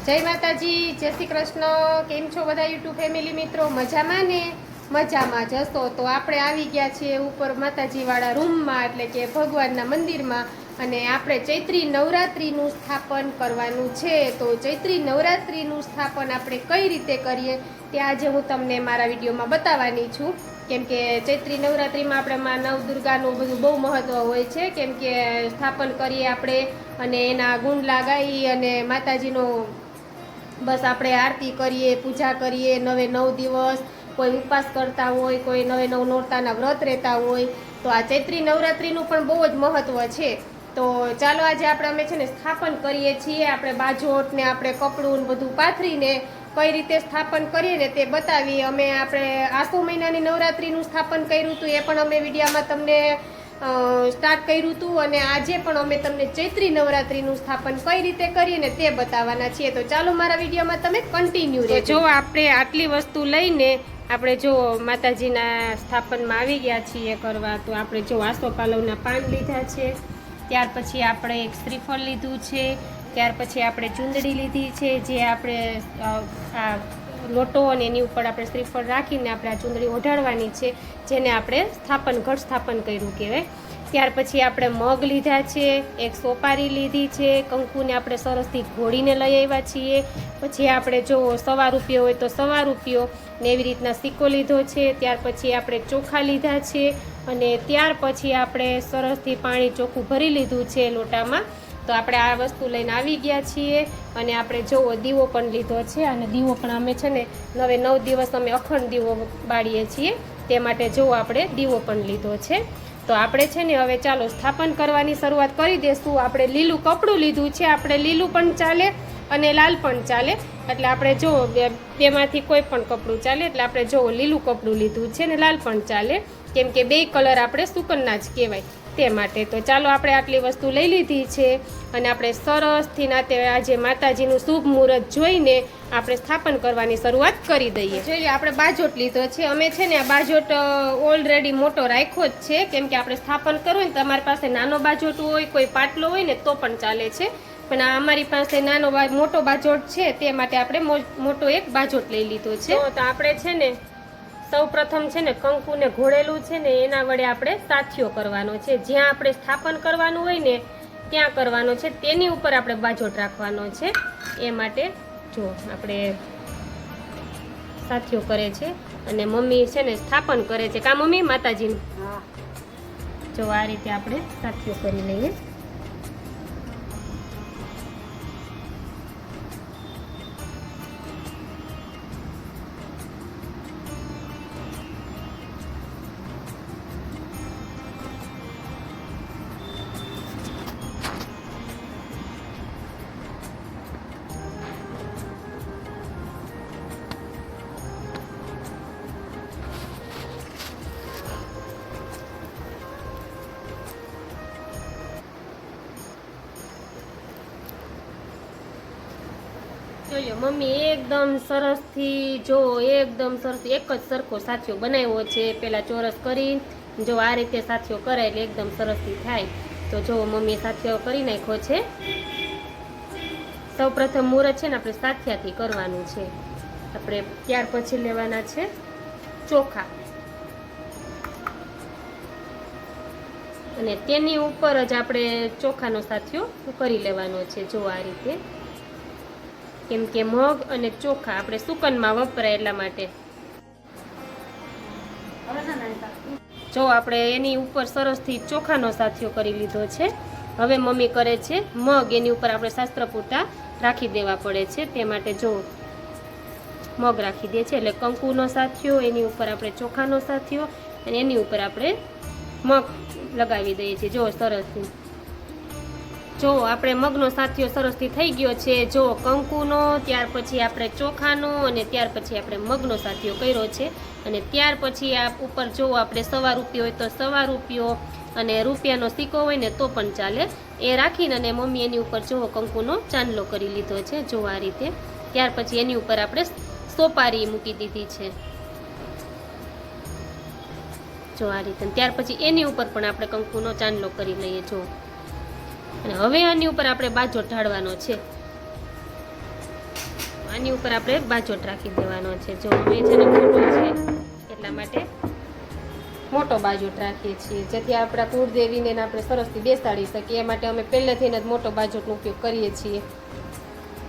જય માતાજી, જય શ્રી કૃષ્ણ. કેમ છો બધા યુટ્યુબ ફેમિલી મિત્રો? મજામાં ને? મજામાં જશો તો આપણે આવી ગયા છીએ ઉપર માતાજીવાળા રૂમમાં, એટલે કે ભગવાનના મંદિરમાં, અને આપણે ચૈત્રી નવરાત્રિનું સ્થાપન કરવાનું છે. તો ચૈત્રી નવરાત્રિનું સ્થાપન આપણે કઈ રીતે કરીએ? તે આજે હું તમને મારા વિડીયોમાં બતાવવાની છું. કેમ કે ચૈત્રી નવરાત્રિમાં આપણે માં નવ દુર્ગાનું બધું બહુ મહત્ત્વ હોય છે. કેમ કે સ્થાપન કરીએ આપણે, અને એના ગુણ લગાવી અને માતાજીનો બસ આપણે આરતી કરીએ, પૂજા કરીએ, નવે નવ દિવસ, કોઈ ઉપવાસ કરતા હોય, કોઈ નવે નવ નોરતાના વ્રત રહેતા હોય, તો આ ચૈત્રી નવરાત્રિનું પણ બહુ જ મહત્વ છે. તો ચાલો આજે આપણે અમે છે ને સ્થાપન કરીએ છીએ, આપણે બાજોટને આપણે કપડું બધું પાથરીને કઈ રીતે સ્થાપન કરીએ ને તે બતાવી અમે આપણે આસો મહિનાની નવરાત્રિનું સ્થાપન કર્યું હતું, એ પણ અમે વિડીયામાં તમને સ્ટાર્ટ કર્યું હતું અને આજે પણ અમે તમને ચૈત્રી નવરાત્રિનું સ્થાપન કઈ રીતે કરીએ ને તે બતાવવાના છીએ. તો ચાલો મારા વિડીયોમાં તમે કન્ટિન્યુ રહે જો આપણે આટલી વસ્તુ લઈને આપણે જો માતાજીના સ્થાપનમાં આવી ગયા છીએ કરવા તો આપણે જો આસો પાલવના પાન લીધા છે ત્યાર પછી આપણે એક શ્રીફળ લીધું છે ત્યાર પછી આપણે ચૂંદડી લીધી છે જે આપણે આ લોટો અને એની ઉપર આપણે શ્રીફળ રાખીને આપણે આ ચૂંદડી ઓઢાડવાની છે, જેને આપણે સ્થાપન ઘટ સ્થાપન કર્યું કહેવાય. ત્યાર પછી આપણે મગ લીધા છે, એક સોપારી લીધી છે, કંકુને આપણે સરસથી ઘોડીને લઈ આવ્યા છીએ. પછી આપણે જો સવા રૂપિયો હોય તો સવા રૂપિયો ને એવી રીતના સિક્કો લીધો છે. ત્યાર પછી આપણે ચોખા લીધા છે અને ત્યાર પછી આપણે સરસથી પાણી ચોખ્ખું ભરી લીધું છે લોટામાં. તો આપણે આ વસ્તુ લઈને આવી ગયા છીએ અને આપણે જોવો, દીવો પણ લીધો છે અને દીવો પણ અમે છે ને નવે નવ દિવસ અમે અખંડ દીવો બાળીએ છીએ. તે માટે જોવો આપણે દીવો પણ લીધો છે. તો આપણે છે ને હવે ચાલો સ્થાપન કરવાની શરૂઆત કરી દઈશું આપણે લીલું કપડું લીધું છે. આપણે લીલું પણ ચાલે અને લાલ પણ ચાલે. એટલે આપણે જો બેમાંથી કોઈ પણ કપડું ચાલે, એટલે આપણે જો લીલું કપડું લીધું છે ને લાલ પણ ચાલે. કેમ કે બે કલર આપણે સુકનના જ કહેવાય. તે માટે. તો ચાલો આપણે આટલી વસ્તુ લઈ લીધી છે અને આપણે સરસથી નાતે આજે માતાજીનું શુભ મુહૂર્ત જોઈને આપણે સ્થાપન કરવાની શરૂઆત કરી દઈએ. જોઈએ આપણે બાજોટ લીધો છે. અમે છે ને આ બાજોટ ઓલરેડી મોટો રાખ્યો જ છે. કેમ કે આપણે સ્થાપન કરવું ને તમારી પાસે નાનો બાજોટ હોય, કોઈ પાટલો હોય ને તો પણ ચાલે છે. પણ આ અમારી પાસે નાનો મોટો બાજોટ છે. તે માટે આપણે મોટો એક બાજોટ લઈ લીધો છે. તો આપણે છે ને સૌ પ્રથમ છે ને કંકુને ઘોળેલું છે ને એના વડે આપણે સાથિયો કરવાનો છે. જ્યાં આપણે સ્થાપન કરવાનું હોય ને ત્યાં કરવાનો છે. તેની ઉપર આપણે બાજોટ રાખવાનો છે. એ માટે જો આપણે સાથિયો કરે છે અને મમ્મી છે ને સ્થાપન કરે છે. કા મમ્મી? માતાજીનું. જો આ રીતે આપણે સાથિયો કરી લઈએ. જોયો. મમ્મી એકદમ સરસથી જો એકદમ સરસ એક જ સરખો સાથીઓ બનાવ્યો છે. પેલા ચોરસ કરી, જો આ રીતે સાથીઓ કરે એટલે એકદમ સરસથી થાય. તો જો મમ્મી સાથીઓ કરી નાખ્યો છે. સૌ પ્રથમ મુહૂર્ત છે ને આપણે સાથિયાથી કરવાનું છે. આપણે ત્યાર પછી લેવાના છે ચોખા. અને તેની ઉપર જ આપણે ચોખાનો સાથીઓ કરી લેવાનો છે. જો આ રીતે કેમ કે મગ અને ચોખા આપણે સુકનમાં વપરાય એટલા માટે. જો આપણે એની ઉપર સરસથી ચોખાનો સાથિયો કરી લીધો છે. હવે મમ્મી કરે છે મગ, એની ઉપર આપણે શાસ્ત્ર પૂરતા રાખી દેવા પડે છે. તે માટે જો મગ રાખી દે છે એટલે કંકુનો સાથિયો એની ઉપર આપણે ચોખાનો સાથિયો અને એની ઉપર આપણે મગ લગાવી દઈએ છીએ. જો સરસથી. જો આપણે મગનો સાથીઓ સરસથી થઈ ગયો છે, જો કંકુનો, ત્યાર પછી આપણે ચોખાનો અને ત્યાર પછી આપણે મગનો સાથીઓ કર્યો છે. અને ત્યાર પછી આ ઉપર જો આપણે સવા રૂપિયો હોય તો સવા રૂપિયો અને રૂપિયાનો સિક્કો હોય ને તો પણ ચાલે. એ રાખીને અને મમ્મી એની ઉપર જો કંકુનો ચાંદલો કરી લીધો છે, જો આ રીતે. ત્યાર પછી એની ઉપર આપણે સોપારી મૂકી દીધી છે. જો આ રીતે. ત્યાર પછી એની ઉપર પણ આપણે કંકુનો ચાંદલો કરી લઈએ, જો. અને હવે આની ઉપર આપણે બાજો ઢાળવાનો છે. આની ઉપર આપણે બાજોટ રાખી દેવાનો છે. જો અમે છે ને મોટો છે એટલા માટે મોટો બાજોટ રાખીએ છીએ. જેથી આપણા કુળદેવીને આપણે સરસથી બેસાડી શકીએ. એ માટે અમે પહેલેથી જ મોટો બાજોટનો ઉપયોગ કરીએ છીએ.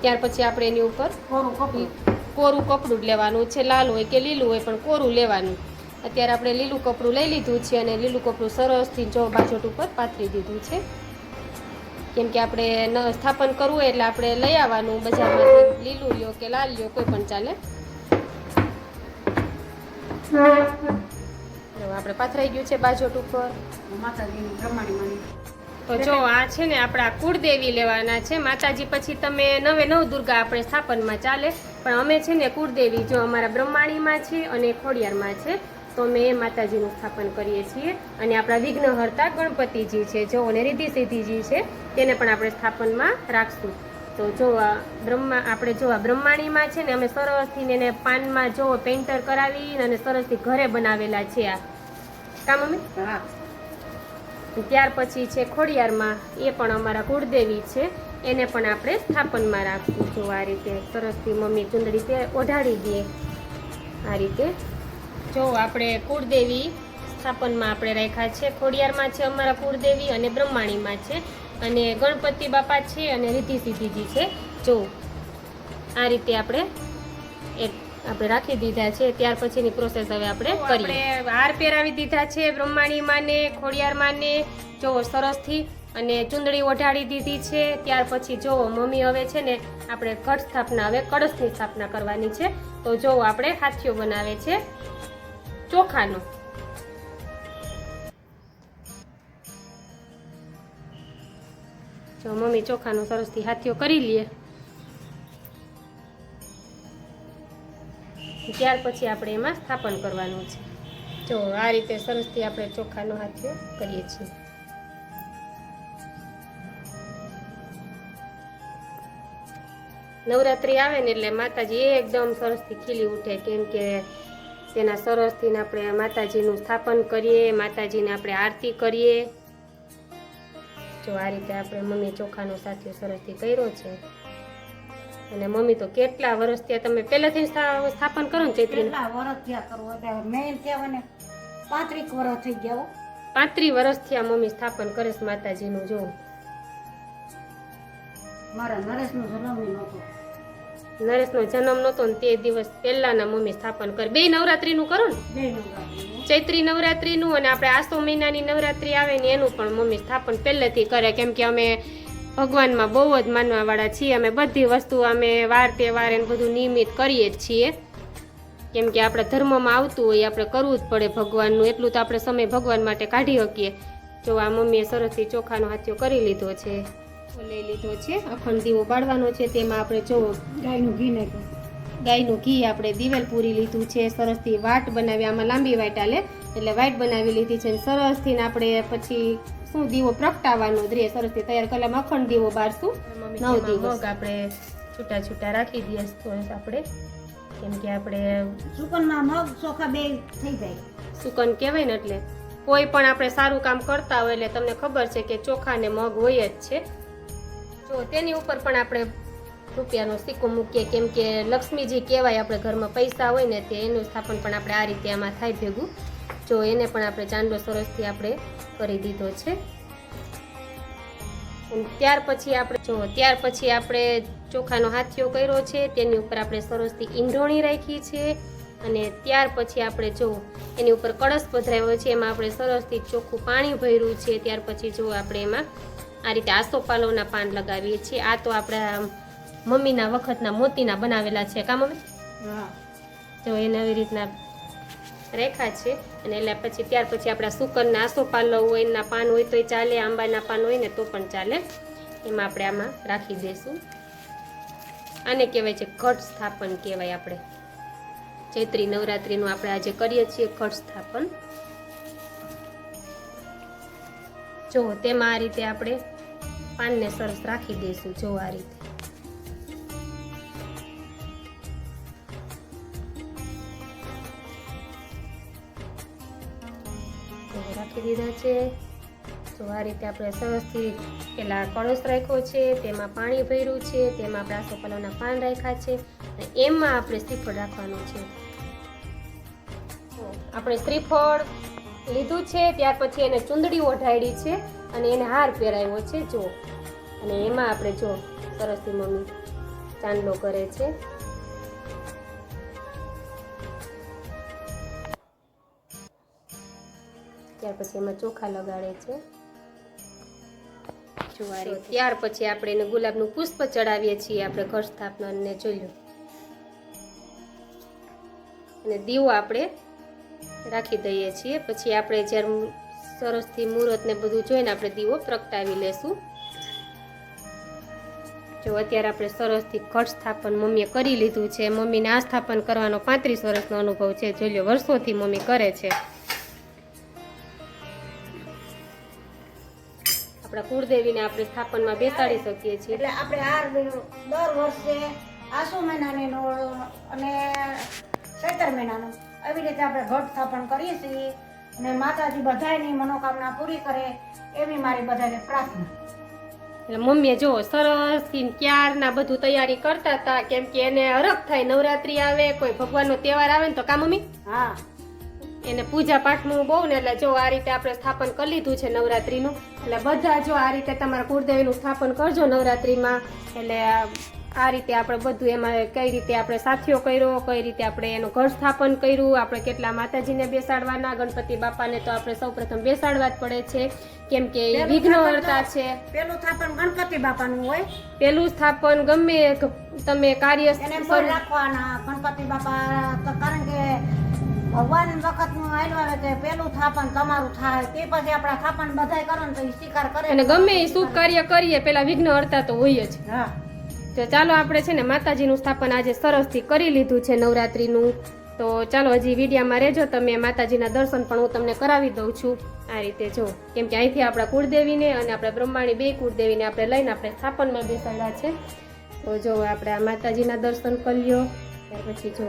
ત્યાર પછી આપણે એની ઉપર કોરું કપડું. કોરું કપડું જ લેવાનું છે. લાલ હોય કે લીલું હોય પણ કોરું લેવાનું. અત્યારે આપણે લીલું કપડું લઈ લીધું છે અને લીલું કપડું સરસથી જો બાજોટ ઉપર પાથરી દીધું છે. કેમ કે આપણે સ્થાપન કરવું હોય એટલે આપણે લઈ આવવાનું બજારમાં લીલું લ્યો કે લાલ લ્યો કોઈ પણ ચાલે. આપણે પાથરાઈ ગયું છે બાજોટ ઉપર. તો જો આ છે ને આપણા કુળદેવી લેવાના છે. માતાજી પછી તમે નવે નવ દુર્ગા આપણે સ્થાપનમાં ચાલે. પણ અમે છે ને કુળદેવી જો અમારા બ્રહ્માણીમાં છે અને ખોડિયારમાં છે. તો અમે એ માતાજીનું સ્થાપન કરીએ છીએ. અને આપણા વિઘ્નહર્તા ગણપતિજી છે. જો અને રિદ્ધિ સિદ્ધિજી છે તેને પણ આપણે સ્થાપનમાં રાખશું. તો જો આ બ્રહ્મા આપણે જો આ બ્રહ્માણીમાં છે ને અમે સરસથી એને પાનમાં જો પેન્ટર કરાવી અને સરસથી ઘરે બનાવેલા છે આ. કામ મમ્મી? હા. ત્યાર પછી છે ખોડિયારમાં એ પણ અમારા કુળદેવી છે. એને પણ આપણે સ્થાપનમાં રાખશું. જો આ રીતે સરસથી મમ્મી ચુંદડી તે ઓઢાડી દે આ રીતે જો આપણે કુળદેવી સ્થાપનમાં આપણે રાખ્યા છે. ખોડિયારમાં છે અમારા કુળદેવી અને બ્રહ્માણીમાં છે. અને ગણપતિ બાપા છે અને રીતિ સિદ્ધિજી છે. જો આ રીતે આપણે એક આપણે રાખી દીધા છે. ત્યાર પછીની પ્રોસેસ હવે આપણે કરીએ. હાર પહેરાવી દીધા છે બ્રહ્માણીમાં ને ખોડિયારમાં ને. જો સરસથી અને ચુંદડી ઓઢાડી દીધી છે. ત્યાર પછી જો મમ્મી હવે છે ને આપણે ઘટ સ્થાપના હવે કળશની સ્થાપના કરવાની છે. તો જો આપણે હાથીઓ બનાવે છે. ચોખાનો. જો મમ્મી ચોખાનો સરસથી હાથીઓ કરી લઈએ ત્યાર પછી આપણે એમાં સ્થાપન કરવાનું છે. જો આ રીતે સરસથી આપણે ચોખાનો હાથીઓ કરીએ છીએ. નવરાત્રિ આવે ને એટલે માતાજી એકદમ સરસથી ખીલી ઉઠે કેમ કે તેના સરસથી આપણે માતાજીનું સ્થાપન કરીએ માતાજીને આપણે આરતી કરીએ. જો આ રીતે આપણે મમ્મી ચોખાનો સાથે સરસથી કર્યો છે. અને મમ્મી તો કેટલા વર્ષ ત્યાં તમે પહેલાથી સ્થાપન કરો ને ચૈત્રી કેટલા વર્ષ થયા કરો? એટલે મેં એમ કહેવાય ને પાંત્રીસ વર્ષ થઈ ગયા હો. પાંત્રી વર્ષથી આ મમ્મી સ્થાપન કરે છે માતાજીનું જો. મારા નરેશનો જન્મ નહોતો નરેશનો જન્મ નહોતો ને તે દિવસ પહેલાના મમ્મી સ્થાપન કરે. બે નવરાત્રીનું કરો ને? ચૈત્રી નવરાત્રીનું અને આપણે આસો મહિનાની નવરાત્રી આવે ને એનું પણ મમ્મી સ્થાપન પહેલેથી કરે. કેમ કે અમે ભગવાનમાં બહુ જ માનવાવાળા છીએ. અમે બધી વસ્તુ અમે વાર તહેવાર એને બધું નિયમિત કરીએ જ છીએ. કેમ કે આપણા ધર્મમાં આવતું હોય આપણે કરવું જ પડે ભગવાનનું. એટલું તો આપણે સમય ભગવાન માટે કાઢી શકીએ. જો આ મમ્મીએ સરસથી ચોખાનો હાથિયો કરી લીધો છે. લઈ લીધો છે. અખંડ દીવો બાળવાનો છે. તેમાં આપણે જો ગાયનું ઘી નાખ્યું. ગાયનું ઘી આપણે દિવેલ પૂરી લીધું છે. સરસથી વાટ બનાવી આમાં લાંબી વાટ આલે. એટલે વાટ બનાવી લીધી છે સરસથી આપણે પછી શું દીવો પ્રગટાવવાનો જ રે સરસથી તૈયાર કરેલા અખંડ દીવો બારશું નવ દિવસ. આપણે છૂટા છૂટા રાખી દઈએ આપણે. કેમ કે આપણે સુકનમાં મગ ચોખા બે થઈ જાય. સુકન કહેવાય ને એટલે. કોઈ પણ આપણે સારું કામ કરતા હોય એટલે તમને ખબર છે કે ચોખા ને મગ હોય જ છે. જો, તેની ઉપર પણ આપણે રૂપિયાનો સિક્કો મૂકીએ. કેમ કે લક્ષ્મીજી કહેવાય, આપણે ઘરમાં પૈસા હોય ને તે એનું સ્થાપન પણ આપણે આ રીતે આમાં થાય ભેગું. જો, એને પણ આપણે ચાંદલો સરસથી આપણે કરી દીધો છે. ત્યાર પછી આપણે, જો, ત્યાર પછી આપણે ચોખાનો હાથીઓ કર્યો છે. તેની ઉપર આપણે સરસથી ઈંઢોણી રાખી છે. અને ત્યાર પછી આપણે, જો, એની ઉપર કળશ પધરાવ્યો છે. એમાં આપણે સરસથી ચોખ્ખું પાણી ભર્યું છે. ત્યાર પછી, જો, આપણે એમાં આ રીતે આસોપાલવના પાન લગાવીએ છીએ. આ તો આપણા મમ્મીના વખતના મોતીના બનાવેલા છે. કા મમ્મી? હા. જો એને આવી રીતના રેખા છે અને એટલે પછી ત્યાર પછી આપણા સુકરના આસોપાલવ હોય એના પાન હોય તોય ચાલે આંબાના પાન હોય ને તો પણ ચાલે. એમાં આપણે આમાં રાખી દઈશું આને કહેવાય છે ઘટ સ્થાપન કહેવાય આપણે. ચૈત્રી નવરાત્રીનું આપણે આજે કરીએ છીએ ઘટ સ્થાપન. જો, તેમાં આ રીતે આપણે પાનને સરસ રાખી દઈશું, જો આ રીતે. રાખી દીધા છે. તો આ રીતે આપણે સરસથી પેલા કળશ રાખ્યો છે, તેમાં પાણી ભર્યું છે, તેમાં આપણે આસોપાલવના પાન રાખ્યા છે, અને એમાં આપણે શ્રીફળ રાખવાનું છે. આપણે શ્રીફળ લીધું છે, ત્યાર પછી એને ચૂંદડી ઓઢાડી છે અને એને હાર પહેરાવ્યો છે, જો. અને એમાં આપણે જો સરસથી મમ્મી ચાંદલો કરે છે. ત્યાર પછી એમાં ચોખા લગાડે છે. જો ત્યાર પછી આપણે એને ગુલાબનું પુષ્પ ચડાવીએ છીએ, આપણે ઘર સ્થાપનાને જોયું અને દીવો આપણે રાખી દઈએ છીએ. પછી આપણે જ્યારે સરસથી મુહૂર્તને બધું જોઈને આપણે દીવો પ્રગટાવી લેશું. જો અત્યારે આપણે સરસથી ઘટ સ્થાપન મમ્મીએ કરી લીધું છે. મમ્મીને આ સ્થાપન કરવાનો પાંત્રીસ વર્ષનો અનુભવ છે. જોઈ લો, વર્ષોથી મમ્મી કરે છે. આપણા કુળદેવીને આપણે સ્થાપનમાં બેસાડી શકીએ છીએ. એટલે આપણે હાર દર વર્ષે આસો મહિનાની નો અને સત્તર મહિનાનું. આવી રીતે આપણે ઘટ સ્થાપન કરીએ છીએ અને માતાજી બધાયની મનોકામના પૂરી કરે એવી મારી બધાને પ્રાર્થના. એટલે મમ્મીએ જો સરસ ક્યારના બધું તૈયારી કરતા હતા કેમ કે એને હરખ થાય નવરાત્રી આવે કોઈ ભગવાનનો તહેવાર આવે ને તો કા મમ્મી? હા. એને પૂજા પાઠનું બહુ ને એટલે જો આ રીતે આપણે સ્થાપન કરી લીધું છે નવરાત્રીનું એટલે બધા જો આ રીતે તમારા કુળદેવીનું સ્થાપન કરજો નવરાત્રીમાં એટલે આ- રીતે આપણે બધું એમાં કઈ રીતે આપણે સાથીઓ કર્યો કઈ રીતે આપણે એનું ઘર સ્થાપન કર્યું આપણે કેટલા માતાજીને બેસાડવાના ગણપતિ બાપાને તો આપણે સૌપ્રથમ બેસાડવા જ પડે છે. કેમ કે વિઘ્નહર્તા છે. પેલું સ્થાપન ગણપતિ બાપાનું હોય. પેલું સ્થાપન ગમે તમે કાર્ય રાખવાના ગણપતિ બાપા કારણ કે ભગવાન વખતનું આયલું આવ્યું કે પેલું થાપણ તમારું થાય. તે પછી આપણા સ્થાપન બધાય કરો ને તો સ્વીકાર કરે. અને ગમે એ શુભ કાર્ય કરીએ પેલા વિઘ્ન હર્તા તો હોય જ. હા. તો ચાલો આપણે છે ને માતાજીનું સ્થાપન આજે સરસથી કરી લીધું છે નવરાત્રિનું. તો ચાલો હજી વિડીયામાં રહેજો, તમે માતાજીના દર્શન પણ હું તમને કરાવી દઉં છું. આ રીતે જો, કેમ કે અહીંથી આપણા કુળદેવીને અને આપણે બ્રહ્માણી બે કુળદેવીને આપણે લઈને આપણે સ્થાપનમાં બેસાડ્યા છે. તો જો આપણે આ માતાજીના દર્શન કરી લ્યો, ત્યાર પછી જો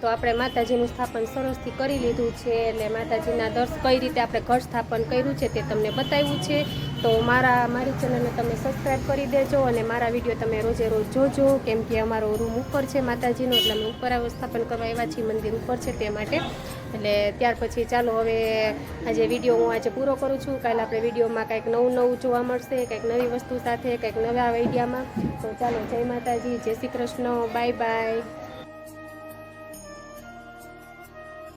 તો આપણે માતાજીનું સ્થાપન સરસથી કરી લીધું છે એટલે માતાજીના દર્શ કઈ રીતે આપણે ઘર સ્થાપન કર્યું છે તે તમને બતાવ્યું છે. તો મારા, મારી ચેનલને તમે સબસ્ક્રાઈબ કરી દેજો અને મારા વીડિયો તમે રોજે રોજ જોજો. કેમ કે અમારો રૂમ ઉપર છે માતાજીનો, એટલે અમે ઉપર સ્થાપન કરવા આવ્યા છીએ, મંદિર ઉપર છે તે માટે. એટલે ત્યાર પછી ચાલો હવે આજે વીડિયો હું આજે પૂરો કરું છું. કાલે આપણે વિડીયોમાં કંઈક નવું નવું જોવા મળશે, કંઈક નવી વસ્તુ સાથે, કંઈક નવા આઈડિયામાં તો ચાલો જય માતાજી, જય શ્રી કૃષ્ણ બાય બાય